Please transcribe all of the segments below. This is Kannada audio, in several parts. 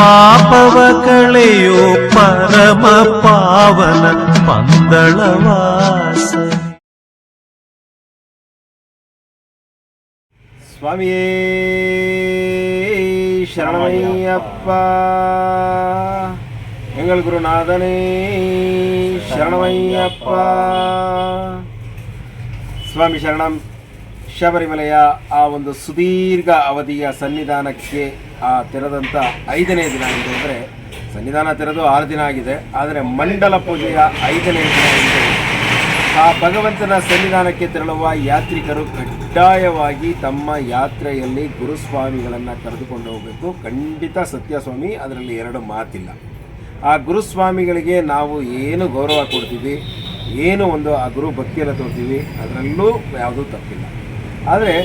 ಪಾಪವ ಕಳೆಯೋ ಪರಮ ಪಾವನ ಪಂದಳವಾಸ ಸ್ವಾಮಿಯೇ ಶರಣಮಯ್ಯಪ್ಪ எங்கள் ಗುರುನಾಥನೇ ಶರಣಮಯ್ಯಪ್ಪ ಸ್ವಾಮಿ ಶರಣಂ ಶಬರಿಮಲೆಯ ಆ ಒಂದು ಸುದೀರ್ಘ ಅವಧಿಯ ಸನ್ನಿಧಾನಕ್ಕೆ ಆ ತೆರೆದಂಥ ಐದನೇ ದಿನ ಆಗಿದೆ ಅಂದರೆ ಸನ್ನಿಧಾನ ತೆರೆದು ಆರು ದಿನ ಆಗಿದೆ, ಆದರೆ ಮಂಡಲ ಪೂಜೆಯ ಐದನೇ ದಿನ ಇದೆ ಆ ಭಗವಂತನ ಸನ್ನಿಧಾನಕ್ಕೆ ತೆರಳುವ ಯಾತ್ರಿಕರು ಕಡ್ಡಾಯವಾಗಿ ತಮ್ಮ ಯಾತ್ರೆಯಲ್ಲಿ ಗುರುಸ್ವಾಮಿಗಳನ್ನು ಕರೆದುಕೊಂಡು ಹೋಗಬೇಕು. ಖಂಡಿತ ಸತ್ಯಸ್ವಾಮಿ, ಅದರಲ್ಲಿ ಎರಡು ಮಾತಿಲ್ಲ. ಆ ಗುರುಸ್ವಾಮಿಗಳಿಗೆ ನಾವು ಏನು ಗೌರವ ಕೊಡ್ತೀವಿ, ಏನು ಒಂದು ಆ ಗುರು ಭಕ್ತಿಯನ್ನು ತೋರ್ತೀವಿ, ಅದರಲ್ಲೂ ಯಾವುದೂ ತಪ್ಪಿಲ್ಲ. ಆದರೆ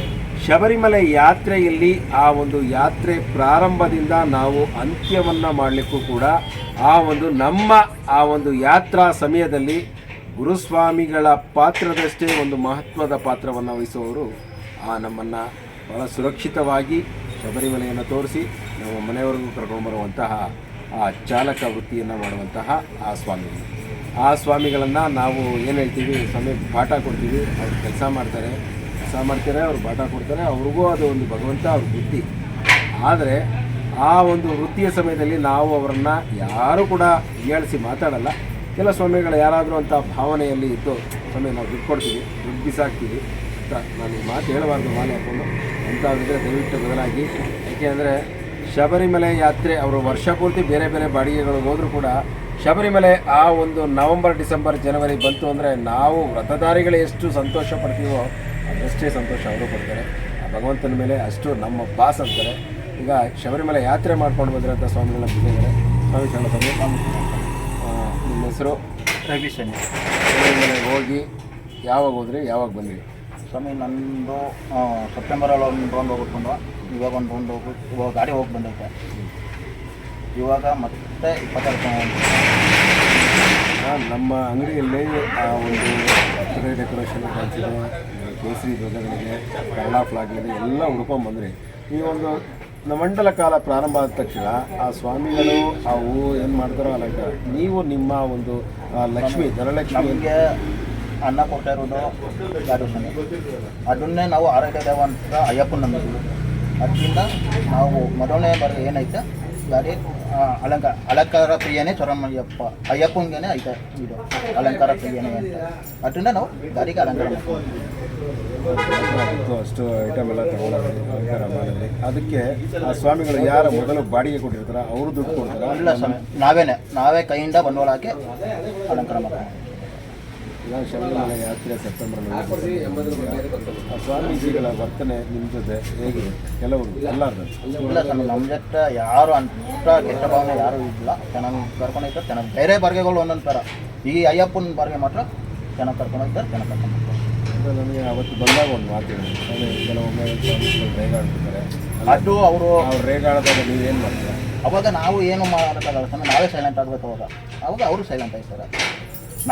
ಶಬರಿಮಲೆ ಯಾತ್ರೆಯಲ್ಲಿ ಆ ಒಂದು ಯಾತ್ರೆ ಪ್ರಾರಂಭದಿಂದ ನಾವು ಅಂತ್ಯವನ್ನು ಮಾಡಲಿಕ್ಕೂ ಕೂಡ ಆ ಒಂದು ನಮ್ಮ ಆ ಒಂದು ಯಾತ್ರಾ ಸಮಯದಲ್ಲಿ ಗುರುಸ್ವಾಮಿಗಳ ಪಾತ್ರದಷ್ಟೇ ಒಂದು ಮಹತ್ವದ ಪಾತ್ರವನ್ನು ವಹಿಸುವವರು ಆ ನಮ್ಮನ್ನು ಬಹಳ ಸುರಕ್ಷಿತವಾಗಿ ಶಬರಿಮಲೆಯನ್ನು ತೋರಿಸಿ ನಮ್ಮ ಮನೆಯವರೆಗೂ ಕರ್ಕೊಂಡ್ಬರುವಂತಹ ಆ ಚಾಲಕ ವೃತ್ತಿಯನ್ನು ಮಾಡುವಂತಹ ಆ ಸ್ವಾಮಿಗಳು. ಆ ಸ್ವಾಮಿಗಳನ್ನು ನಾವು ಏನು ಹೇಳ್ತೀವಿ, ಸ್ವಾಮಿ ಪಾಠ ಕೊಡ್ತೀವಿ, ಅವ್ರು ಕೆಲಸ ಮಾಡ್ತಾರೆ. ಕೆಲಸ ಮಾಡ್ತಾರೆ, ಅವ್ರು ಪಾಠ ಕೊಡ್ತಾರೆ, ಅವ್ರಿಗೂ ಅದು ಒಂದು ಭಗವಂತ ಅವ್ರ ಬುದ್ಧಿ. ಆದರೆ ಆ ಒಂದು ವೃತ್ತಿಯ ಸಮಯದಲ್ಲಿ ನಾವು ಅವರನ್ನು ಯಾರೂ ಕೂಡ ಹೀಯಾಳಿಸಿ ಮಾತಾಡಲ್ಲ. ಕೆಲ ಸ್ವಾಮಿಗಳು ಯಾರಾದರೂ ಅಂತ ಭಾವನೆಯಲ್ಲಿ ಇದ್ದು, ಸ್ವಾಮಿ ನಾವು ದುಡ್ಡು ಕೊಡ್ತೀವಿ, ದುಡ್ಡು ಬಿಸಾಕ್ತೀವಿ ಅಂತ ನಾನು ಈ ಮಾತು ಹೇಳಬಾರ್ದು, ಮಾಲೆ ಹಾಕೊಂಡು. ಅಂಥವ್ರಿದ್ರೆ ದಯವಿಟ್ಟು ಬದಲಾಗಿ. ಯಾಕೆಂದರೆ ಶಬರಿಮಲೆ ಯಾತ್ರೆ, ಅವರು ವರ್ಷ ಪೂರ್ತಿ ಬೇರೆ ಬೇರೆ ಬಾಡಿಗೆಗಳು ಹೋದರೂ ಕೂಡ ಶಬರಿಮಲೆ ಆ ಒಂದು ನವಂಬರ್, ಡಿಸೆಂಬರ್, ಜನವರಿ ಬಂತು ಅಂದರೆ ನಾವು ವ್ರತಧಾರಿಗಳು ಎಷ್ಟು ಸಂತೋಷ ಪಡ್ತೀವೋ ಅದಷ್ಟೇ ಸಂತೋಷ ಅವರು ಕೊಡ್ತಾರೆ. ಆ ಭಗವಂತನ ಮೇಲೆ ಅಷ್ಟು ನಮ್ಮ ಬಾಸ್ ಅಂತಾರೆ. ಈಗ ಶಬರಿಮಲೆ ಯಾತ್ರೆ ಮಾಡ್ಕೊಂಡು ಬಂದಿರೋಂಥ ಸ್ವಾಮಿಗಳನ್ನ ಬಿಟ್ಟಿದ್ದಾರೆ ಸ್ವಾಮಿ ಸ್ವಾಮಿ ನಿಮ್ಮ ಹೆಸರು? ರವಿ ಶನಿ ಶಬರಿಮಲೆಗೆ ಹೋಗಿ ಯಾವಾಗ ಹೋದ್ರಿ? ಯಾವಾಗ ಬಂದಿರಿ? ಸ್ವಾಮಿ ನಂದು ಸೆಪ್ಟೆಂಬರಲ್ಲಿ ಒಂದು ರೌಂಡ್ ಹೋಗ್ಬಿಟ್ಟು ಇವಾಗ ಒಂದು ರೌಂಡ್ ಹೋಗಿ ಇವಾಗ ಗಾಡಿ ಹೋಗಿ ಬಂದೈತೆ. ಇವಾಗ ಮತ್ತೆ ಇಪ್ಪತ್ತಾರು ನಮ್ಮ ಅಂಗಡಿಯಲ್ಲಿ ಆ ಒಂದು ಡೆಕೋರೇಷನ್ ಕಾಣಿಸಿದೆ ಕೇಸರಿ ಧ್ವಜಗಳಿಗೆ ಕನ್ನಡ ಫ್ಲಾಗ್ಗಳಿದೆ ಎಲ್ಲ ಹುಡ್ಕೊಂಬಂದ್ರಿ ಈ ಒಂದು ಮಂಡಲ ಕಾಲ ಪ್ರಾರಂಭ ಆದ ತಕ್ಷಣ ಆ ಸ್ವಾಮಿಗಳು ಆ ಹೂವು ಏನು ಮಾಡ್ತಾರೋ ಅಲಂಕಾರ ನೀವು ನಿಮ್ಮ ಒಂದು ಲಕ್ಷ್ಮಿ ಧನಲಕ್ಷ್ಮಿ ನಮಗೆ ಅನ್ನ ಕೊಡ್ತಾ ಇರೋದು ಗಾಡಿ ಅದನ್ನೇ ನಾವು ಆರೋಗ್ಯ ದೇವ ಅಂತ ಅಯ್ಯಪ್ಪನ ನಂಬಿದ್ವಿ. ಅದರಿಂದ ನಾವು ಮೊದಲನೇ ಬಾರಿ ಏನೈತೆ ಆ, ಅಲಂಕಾರ ಅಲಂಕಾರ ಪ್ರಿಯನೇ ಚೊರಮಯ್ಯಪ್ಪ ಅಯ್ಯಪ್ಪನಿಗೆ ಐತೆ ಇದು ಅಲಂಕಾರ ಪ್ರಿಯನೇ ಅಂತ. ಅದರಿಂದ ನಾವು ಗಾಡಿಗೆ ಅಲಂಕಾರ ಮಾಡ್ತೀವಿ. ಅಷ್ಟು ಐಟಮ್ ಎಲ್ಲ ತಗೊಂಡ್ರಿ ಅಲಂಕಾರ ಮಾಡಿದ್ರಿ ಅದಕ್ಕೆ ಆ ಸ್ವಾಮಿಗಳು ಯಾರ ಮೊದಲು ಬಾಡಿಗೆ ಕೊಟ್ಟಿರ್ತಾರ ಅವರು ದುಡ್ಡು ಕೊಡ್ತಾರೆ. ಇಲ್ಲ ಸ್ವಾಮಿ ನಾವೇನೆ ನಾವೇ ಕೈಯಿಂದ ಬಂಡವಾಳ ಹಾಕಿ ಅಲಂಕಾರ ಮಾಡ್ತೀವಿ. ಶಬರಿಮಲೆ ಯಾತ್ರೆ ಸೆಪ್ಟೆಂಬರ್ ಆ ಸ್ವಾಮೀಜಿಗಳ ವರ್ತನೆ ನಿಮ್ಮ ಜೊತೆ ಹೇಗಿದೆ? ಕೆಲವರು ಎಲ್ಲರದ್ದು ಇಲ್ಲ ಸ್ವಾಮಿ ನಮ್ಮ ಜೊತೆ ಯಾರು ಅಂತ ಕೆಟ್ಟ ಭಾವನೆ ಯಾರು ಇಲ್ಲ. ಚೆನ್ನಾಗಿ ಕರ್ಕೊಂಡು ಹೋಗ್ತಾರೆ ಚೆನ್ನಾಗಿ ಬೇರೆ ಬಾರ್ಗೆಗಳು ಒಂದೊಂದು ಥರ. ಈ ಅಯ್ಯಪ್ಪನ ಬಾರ್ಗೆ ಮಾತ್ರ ಚೆನ್ನಾಗಿ ಕರ್ಕೊಂಡು ಹೋಗ್ತಾರೆ ಚೆನ್ನಾಗಿ ಕರ್ಕೊಂಡು ಹೋಗ್ತಾರೆ ನನಗೆ ಅವತ್ತು ಬಂದಾಗ ಒಂದು ಮಾತು ಹೇಳಿ. ಅದೇ ಕೆಲವೊಮ್ಮೆ ರೇಗಾಡ್ತಿದ್ದಾರೆ ಅದು ಅವರು ಅವ್ರು ರೇಗಾಡದಾಗ ನೀವೇನು ಮಾಡ್ತೀರಾ? ಅವಾಗ ನಾವು ಏನು ಮಾಡೋಕ್ಕಾಗಲ್ಲ ಸ್ವಾಮಿ ನಾವೇ ಸೈಲೆಂಟ್ ಆಗಬೇಕು ಅವಾಗ. ಅವಾಗ ಅವರು ಸೈಲೆಂಟ್ ಆಗ್ತಾರೆ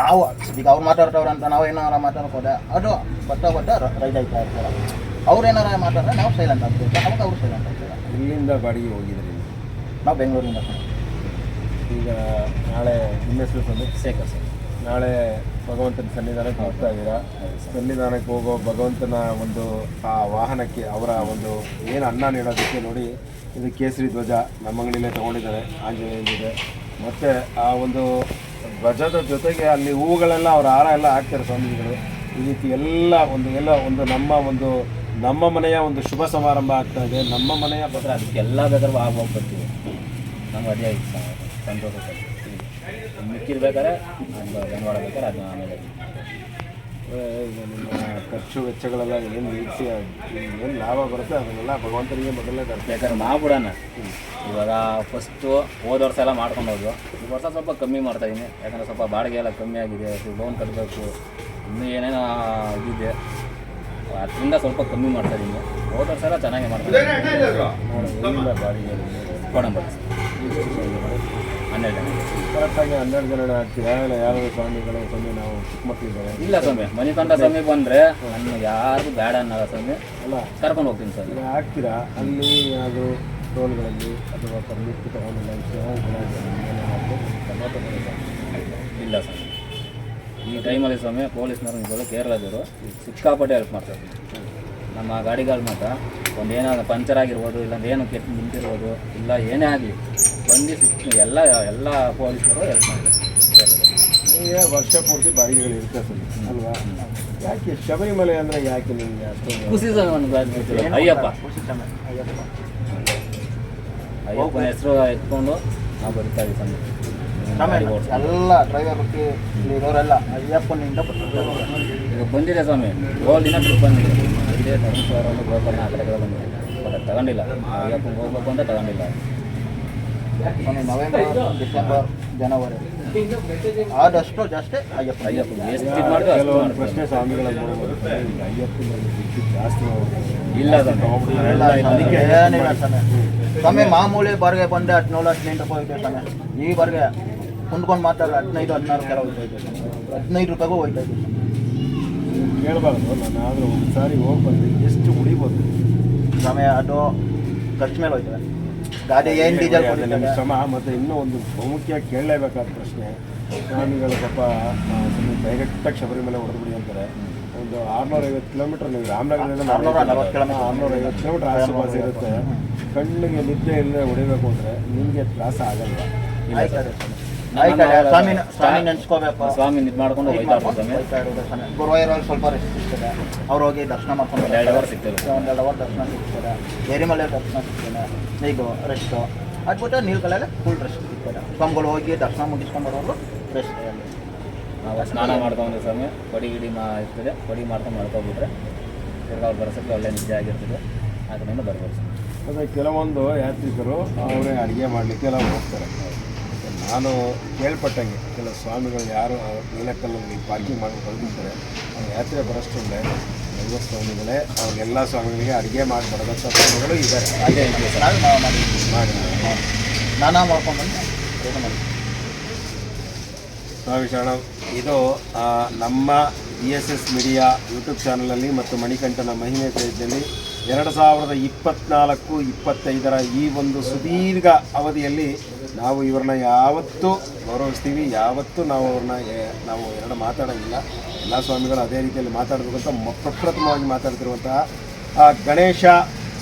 ನಾವು ಈಗ ಅವ್ರು ಮಾತಾಡ್ತವ್ರೆ ಅಂತ ನಾವು ಏನಾರ ಮಾತಾಡ್ಕೋದೆ ಅದು ಬರ್ತಾ ಬರ್ತಾ ರೈಡ್ ಆಯ್ತಾ ಇರ್ತಾರೆ ಅವ್ರು ಏನಾರ ಮಾತಾಡಿದ್ರೆ ನಾವು ಸೈಲೆಂಟ್ ಆಗ್ತೀವಿ ಅವಾಗ ಅವರು ಸೈಲೆಂಟ್ ಆಗ್ತಾರೆ. ಇಲ್ಲಿಂದ ಬಾಡಿಗೆ ಹೋಗಿದ್ರಿ ನಾವು? ಬೆಂಗಳೂರಿಂದ. ಈಗ ನಾಳೆ ನಿಮ್ಮ ಹೆಸರು ಶೇಖರ್ ಸರ್. ನಾಳೆ ಭಗವಂತನ ಸನ್ನಿಧಾನಕ್ಕೆ ಹೋಗ್ತಾ ಇದ್ದೀರಾ? ಸನ್ನಿಧಾನಕ್ಕೆ ಹೋಗೋ ಭಗವಂತನ ಒಂದು, ಆ ವಾಹನಕ್ಕೆ ಅವರ ಒಂದು ಏನು ಅನ್ನ ನೀಡೋದಕ್ಕೆ ನೋಡಿ, ಇದು ಕೇಸರಿ ಧ್ವಜ ನಮ್ಮ ಅಂಗಡಿಲೇ ತೊಗೊಂಡಿದ್ದಾರೆ ಆಂಜನೇಯನಿದೆ ಮತ್ತು ಆ ಒಂದು ಧ್ವಜದ ಜೊತೆಗೆ ಅಲ್ಲಿ ಹೂಗಳೆಲ್ಲ ಅವ್ರ ಹಾರ ಎಲ್ಲ ಹಾಕ್ತಾರೆ ಸ್ವಾಮೀಜಿಗಳು. ಈ ರೀತಿ ಎಲ್ಲ ಒಂದು ಎಲ್ಲ ಒಂದು ನಮ್ಮ ಒಂದು, ನಮ್ಮ ಮನೆಯ ಒಂದು ಶುಭ ಸಮಾರಂಭ ಆಗ್ತಾ ಇದೆ. ನಮ್ಮ ಮನೆಯ ಭದ್ರ ಅದಕ್ಕೆಲ್ಲ ಬೇಕಾದ್ರೂ ಆಗೋಗ್ಬರ್ತೀವಿ ಬರ್ತೀವಿ ನಮ್ಗೆ ಅದೇ ಆಯ್ತು. ಸಂತೋಷ ಮಿಕ್ಕಿರ್ಬೇಕಾದ್ರೆ ಒಂದು ಬಂಡವಾಳ ಬೇಕಾದ್ರೆ ಅದನ್ನ ಆಮೇಲೆ ನಿಮ್ಮ ಖರ್ಚು ವೆಚ್ಚಗಳೆಲ್ಲ ಏನು ವೀಕ್ಷಿ ಏನು ಲಾಭ ಬರುತ್ತೆ ಅದನ್ನೆಲ್ಲ ಭಗವಂತನಿಗೆ ಮೊದಲೇ ತರ್ತೀವಿ ಯಾಕಂದ್ರೆ ಬೇಕಾದ್ರೆ ಮಾಡ್ಬಿಡೋಣ ಇವಾಗ ಫಸ್ಟು ಹೋದ ವರ್ಷ ಎಲ್ಲ ಮಾಡ್ಕೊಂಡು ಹೋದ್ರು. ಈ ವರ್ಷ ಸ್ವಲ್ಪ ಕಮ್ಮಿ ಮಾಡ್ತಾ ಇದ್ದೀನಿ ಯಾಕಂದರೆ ಸ್ವಲ್ಪ ಬಾಡಿಗೆ ಎಲ್ಲ ಕಮ್ಮಿ ಆಗಿದೆ ಲೋನ್ ಕಟ್ಟಬೇಕು ಇನ್ನೂ ಏನೇನೋ ಇದಿದೆ ಅದರಿಂದ ಸ್ವಲ್ಪ ಕಮ್ಮಿ ಮಾಡ್ತಾ ಇದ್ದೀನಿ ಹೋದ ವರ್ಷ ಎಲ್ಲ ಚೆನ್ನಾಗಿ ಮಾಡ್ತಾಯಿದ್ದೀನಿ ಬಾಡಿಗೆ ಕೊಡಂಬರಿ ಹನ್ನೆರಡು ಕರೆಕ್ಟಾಗಿ ಹನ್ನೆರಡು ಆಗ್ತೀರಾ ಇಲ್ಲ ಯಾರು ಸ್ವಾಮಿಗಳು ಸ್ವಾಮಿ ನಾವು ಚಿಕ್ಕ ಮಕ್ಕಳಿದ್ದಾರೆ? ಇಲ್ಲ ಸ್ವಾಮಿ ಮಣಿಕಂಠ ಸ್ವಾಮಿ ಬಂದರೆ ನನ್ನ ಯಾರು ಬೇಡ ಅನ್ನಲ್ಲ ಸ್ವಾಮಿ. ಅಲ್ಲ. ಕರ್ಕೊಂಡು ಹೋಗ್ತೀನಿ ಸರ್ ಈಗ ಆಗ್ತೀರಾ ಅಲ್ಲಿ ಅದು ಟೋಲ್ಗಳಲ್ಲಿ ಅಥವಾ ಪರ್ಮಿಟ್ ತಗೊಂಡಿಲ್ಲ ಇಲ್ಲ ಸರ್ ಈ ಟೈಮಲ್ಲಿ ಸ್ವಾಮಿ ಪೊಲೀಸ್ನವರು ಕೇರಳದವರು. ಸಿಕ್ಕಾಪಟ್ಟೆ ಹೆಲ್ಪ್ ಮಾಡ್ತಾರೆ ನಮ್ಮ ಗಾಡಿಗಳು ಮಾತ್ರ ಒಂದು ಏನಾದ್ರು ಪಂಚರ್ ಆಗಿರ್ಬೋದು ಇಲ್ಲ ಏನು ಕೆಟ್ಟು ನಿಂತಿರ್ಬೋದು ಇಲ್ಲ ಏನೇ ಆಗಲಿ ಬಂದು ಸಿಕ್ಕಿ ಎಲ್ಲ ಎಲ್ಲ ಪೊಲೀಸರು ಹೆಲ್ಪ್ ಮಾಡ್ತಾರೆ. ಈಗ ವರ್ಷ ಪೂರ್ತಿ ಬಾಡಿಗೆಗಳು ಇರ್ತದೆ ಸರ್. ಅಲ್ವಾ? ಯಾಕೆ ಶಬರಿಮಲೆ ಅಂದರೆ ಯಾಕೆ ನಿಮಗೆ ಅಷ್ಟೊಂದು ಖುಷಿ ಸರ್ ಒಂದು ಗಾಡಿ ಅಯ್ಯಪ್ಪ. ಖುಷಿ ಅಯ್ಯಪ್ಪ. ಅಯ್ಯಪ್ಪನ ಹೆಸರು ಎತ್ಕೊಂಡು ನಾವು ಬರ್ತಾ ಇದ್ದೀವಿ ಸ್ವಾಮಿ. ಎಲ್ಲ ಡ್ರೈವರ್ ಇರೋರೆಲ್ಲ ಅಯ್ಯಪ್ಪನಿಂದ ಬರ್ತಾರೆ. ಈಗ ಬಂದಿದೆ ಸ್ವಾಮಿ. ಏಳು ದಿನ ಟ್ರಿಪ್ ಬಂದಿದೆ. ಇದೇ ಧರ್ಮಸ್ಥಳ ಗೋಕರ್ಣ ಆ ಕಡೆಗಳ ಬಂದಿದೆ. ಬಟ್ ಅದು ತಗೊಂಡಿಲ್ಲ. ಅಯ್ಯಪ್ಪ ಹೋಗ್ಬೇಕು ಅಂತ ತಗೊಂಡಿಲ್ಲ. ಸ್ವಾಮಿ ನವೆಂಬರ್ ಡಿಸೆಂಬರ್ ಜನವರಿ. ಆದಷ್ಟು ಜಾಸ್ತಿ ಅಯ್ಯಪ್ಪ ಅಯ್ಯಪ್ಪ ಎಷ್ಟು ಇದು ಮಾಡಿದ್ರು ಅಷ್ಟು ಕೆಲವೊಂದು ಪ್ರಶ್ನೆ ಸ್ವಾಮಿಗಳನ್ನು ನೋಡ್ಬೋದು. ಅಯ್ಯಪ್ಪನ ಬಿಟ್ಟು ಜಾಸ್ತಿ. ಇಲ್ಲ ಸ್ವಾಮಿ. ಎಲ್ಲ ಅದಕ್ಕೆ ಏನಿಲ್ಲ ಸ್ವಾಮಿ. ಸ್ವಾಮಿ ಮಾಮೂಲಿ ಬಾರಿಗೆ ಬಂದೆ ಹದಿನೇಳು ಹದಿನೆಂಟು ರೂಪಾಯಿ ಸ್ವಾಮಿ. ಈ ಬಾರಿಗೆ ಕುಂದ್ಕೊಂಡು ಮಾತಾಡ ಹದಿನೈದು ಹದಿನಾರು ಕರ ಹೋಗ್ತಾ ಇದ್ದೆ ಹದಿನೈದು ರೂಪಾಯಿಗೂ ಹೋಗ್ತಾ ಇದ್ದೆ ಕೇಳಬಾರ್ದು ನಾನು ಆದರೂ ಒಂದು ಸಾರಿ ಹೋಗಿ ಬಂದು ಎಷ್ಟು ಉಳಿಬೋದು? ಸಮಯ ಅದು ಖರ್ಚು ಮೇಲೆ ಹೋಯ್ತದೆ. ಗಾಡಿ ಏನು ಡೀಸೆಲ್ ಕೊಡ್ತಾರೆ ಶ್ರಮ ಮತ್ತು ಇನ್ನೂ ಒಂದು ಬಹುಮುಖ್ಯ ಕೇಳಲೇಬೇಕಾದ ಪ್ರಶ್ನೆ. ಸ್ವಾಮಿಗಳು ಪಾಪ ಡೈರೆಕ್ಟಾಗಿ ಶಬರಿಮಲೆ ಹೊಡೆದ್ಬಿಡಿ ಅಂತಾರೆ. ಒಂದು ಆರ್ನೂರ ಐವತ್ತು ಕಿಲೋಮೀಟರ್ ನೀವು ರಾಮನಗರದಿಂದ ಆರ್ನೂರ ಐವತ್ತು ಕಿಲೋಮೀಟರ್. ಆಸುಪಾಸ ಇರುತ್ತೆ. ಕಣ್ಣಿಗೆ ನಿದ್ದೆ ಇಲ್ಲದೆ ಹೊಡಿಬೇಕು ಅಂದರೆ ನಿಮಗೆ ತ್ರಾಸ ಆಗಲ್ಲ ಸ್ವಾಮಿ ಸ್ವಾಮಿ ನೆನ್ಸ್ಕೋಬೇಕು. ಸ್ವಾಮಿ ಇದು ಮಾಡ್ಕೊಂಡು ಗುರುವಾಯೂರಲ್ಲಿ ಸ್ವಲ್ಪ ರೆಸ್ಟ್ ಸಿಗ್ತದೆ ಅವ್ರು ಹೋಗಿ ದರ್ಶನ ಮಾಡ್ಕೊಂಡು ಒಂದು ಎರಡು ಅವರ್ ಸಿಗ್ತದೆ. ಒಂದೆರಡು ಅವರ್ ದರ್ಶನ ಸಿಗ್ತದೆ. ಏರಿಮಲೆ ದರ್ಶನ ಸಿಗ್ತದೆ. ಈಗ ರೆಸ್ಟು ಅದ್ಬಿಟ್ಟು ನೀಲ್ಕಲ್ಲೇ ಫುಲ್ ರೆಸ್ಟ್ ಸಿಗ್ತದೆ. ಸ್ವಾಮಿಗಳು ಹೋಗಿ ದರ್ಶನ ಮುಗಿಸ್ಕೊಂಡು ಬರೋರು ರೆಸ್ಟ್ ನಾವು ಸ್ನಾನ ಮಾಡ್ಕೊಂಡು ಸ್ವಾಮಿ. ಕೊಡಿ ಗಿಡಿ ಮಾ ಇರ್ತದೆ. ಕೊಡಿ ಮಾಡ್ಕೊಂಡು ಮಾಡ್ಕೊಬಿಟ್ರೆ ತಿರ್ಗಾ ಅವ್ರು ಬರ್ಸೋಕ್ಕೆ ಒಳ್ಳೆ ನಿದ್ದೆ ಆಗಿರ್ತದೆ. ಆ ಕಡೆಯಿಂದ ಬರ್ಬೋದು ಅದೇ ಕೆಲವೊಂದು ಯಾತ್ರಿಕರು ಅವರೇ ಅಡುಗೆ ಮಾಡಲಿಕ್ಕೆ ಎಲ್ಲ ಹೋಗ್ತಾರೆ. ನಾನು ಕೇಳ್ಪಟ್ಟಂಗೆ ಕೆಲವು ಸ್ವಾಮಿಗಳು ಯಾರು ನೀಲಕಲ್ಲಲ್ಲಿ ಪಾರ್ಕಿಂಗ್ ಮಾಡಿ ಕಳೆದಿರ್ತಾರೆ ಅವ್ರ ಯಾತ್ರೆ ಬರೋಷ್ಟು ದೈವ ಸ್ವಾಮಿಗಳೇ ಅವ್ರಿಗೆಲ್ಲ ಸ್ವಾಮಿಗಳಿಗೆ ಅಡುಗೆ ಮಾಡಿ ಬರೋದಂಥ ಸ್ವಾಮಿಗಳು ಇದ್ದಾರೆ. ಹಾಗೆ ಇದೆ. ಸರ್ ನಾನು ನಾವು ಮಾಡಿದ್ವಿ ಮಾಡಿ. ನಾನಾ ಮಾಡ್ಕೊಂಡು ಮಾಡಿ. ಸ್ವಾಮಿ ಶರಣ ಇದು ನಮ್ಮ B S S media YouTube ಚಾನಲಲ್ಲಿ ಮತ್ತು ಮಣಿಕಂಠನ ಮಹಿಮೆ ಪೇಜ್ನಲ್ಲಿ ಎರಡು ಸಾವಿರದ ಇಪ್ಪತ್ತ್ನಾಲ್ಕು ಇಪ್ಪತ್ತೈದರ ಈ ಒಂದು ಸುದೀರ್ಘ ಅವಧಿಯಲ್ಲಿ ನಾವು ಇವ್ರನ್ನ ಯಾವತ್ತೂ ಗೌರವಿಸ್ತೀವಿ ಯಾವತ್ತೂ ನಾವು ಅವ್ರನ್ನ ನಾವು ಎರಡು ಮಾತಾಡೋಂಗಿಲ್ಲ. ಎಲ್ಲ ಸ್ವಾಮಿಗಳು ಅದೇ ರೀತಿಯಲ್ಲಿ ಮಾತಾಡಬೇಕು ಅಂತ ಪ್ರಪ್ರಥಮವಾಗಿ ಮಾತಾಡ್ತಿರುವಂತಹ ಆ ಗಣೇಶ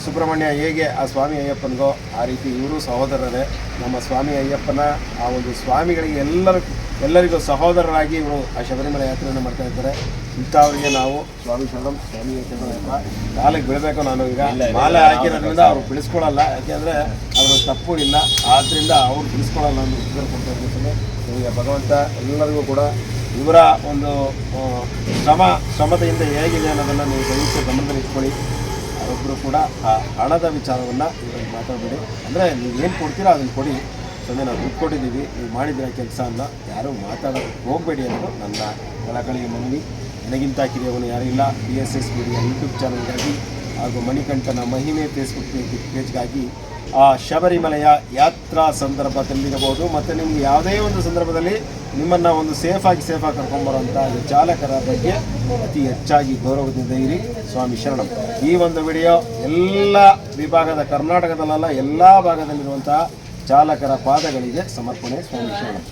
ಸುಬ್ರಹ್ಮಣ್ಯ ಹೇಗೆ ಆ ಸ್ವಾಮಿ ಅಯ್ಯಪ್ಪನಿಗೋ ಆ ರೀತಿ ಇವರು ಸಹೋದರರೇ. ನಮ್ಮ ಸ್ವಾಮಿ ಅಯ್ಯಪ್ಪನ ಆ ಒಂದು ಸ್ವಾಮಿಗಳಿಗೆ ಎಲ್ಲರೂ ಎಲ್ಲರಿಗೂ ಸಹೋದರರಾಗಿ ಇವರು ಆ ಶಬರಿಮಲೆ ಯಾತ್ರೆಯನ್ನು ಮಾಡ್ತಾ ಇದ್ದಾರೆ. ಇಂಥವ್ರಿಗೆ ನಾವು ಸ್ವಾಮಿ ಶರಣಂ ಸ್ವಾಮಿ ಅಯ್ಯಪ್ಪನ ಕಾಲಿಗೆ ಬೀಳಬೇಕು ನಾನು ಈಗ. ಮಾಲೆ ಹಾಕಿರೋದ್ರಿಂದ ಅವ್ರು ಬಿಡಿಸ್ಕೊಳ್ಳಲ್ಲ ಯಾಕೆಂದರೆ ತಪ್ಪು ಇಲ್ಲ ಆದ್ದರಿಂದ ಅವ್ರು ತಿಳಿಸ್ಕೊಳ್ಳಲ್ಲ ಅನ್ನೋ ಉತ್ತರ ಕೊಡ್ತಾ ಇರ್ತೀನಿ ನಿಮಗೆ ಭಗವಂತ ಎಲ್ಲರಿಗೂ ಕೂಡ ಇವರ ಒಂದು ಶ್ರಮ, ಶ್ರಮತೆಯಿಂದ ಹೇಗಿದೆ ಅನ್ನೋದನ್ನು ನೀವು ದಯವಿಟ್ಟು ಗಮನದಲ್ಲಿ ಇಟ್ಕೊಳ್ಳಿ. ಅವರೊಬ್ಬರು ಕೂಡ ಆ ಹಣದ ವಿಚಾರವನ್ನು ಇವರಿಗೆ ಮಾತಾಡಬೇಡಿ. ಅಂದರೆ ನೀವು ಏನು ಕೊಡ್ತೀರೋ ಅದನ್ನು ಕೊಡಿ. ಸೊನ್ನೆ ನಾವು ದುಡ್ಡು ಕೊಟ್ಟಿದ್ದೀವಿ, ನೀವು ಮಾಡಿದ್ರೆ ಕೆಲಸ ಅನ್ನ ಯಾರೂ ಮಾತಾಡೋಕ್ಕೆ ಹೋಗಬೇಡಿ ಅನ್ನೋದು ನನ್ನ ಕಳಕಳಿಗೆ ಮನವಿ. ನನಗಿಂತ ಕಿರಿಯವನು ಯಾರೂ ಇಲ್ಲ. B S S media YouTube ಚಾನಲ್ಗಾಗಿ ಹಾಗೂ ಮಣಿಕಂಠನ ಮಹಿಮೆ ಫೇಸ್ಬುಕ್ ಪೇಜ್ಗಾಗಿ ಆ ಶಬರಿಮಲೆಯ ಯಾತ್ರಾ ಸಂದರ್ಭದಲ್ಲಿರಬಹುದು ಮತ್ತು ನಿಮಗೆ ಯಾವುದೇ ಒಂದು ಸಂದರ್ಭದಲ್ಲಿ ನಿಮ್ಮನ್ನು ಒಂದು ಸೇಫಾಗಿ ಸೇಫಾಗಿ ಕರ್ಕೊಂಬರುವಂಥ ಚಾಲಕರ ಬಗ್ಗೆ ಅತಿ ಹೆಚ್ಚಾಗಿ ಗೌರವದಿಂದ ಇರಿ. ಸ್ವಾಮಿ ಶರಣಂ. ಈ ಒಂದು ವಿಡಿಯೋ ಎಲ್ಲ ವಿಭಾಗದ ಕರ್ನಾಟಕದಲ್ಲ ಎಲ್ಲ ಭಾಗದಲ್ಲಿರುವಂತಹ ಚಾಲಕರ ಪಾದಗಳಿಗೆ ಸಮರ್ಪಣೆ. ಸ್ವಾಮಿ ಶರಣಂ.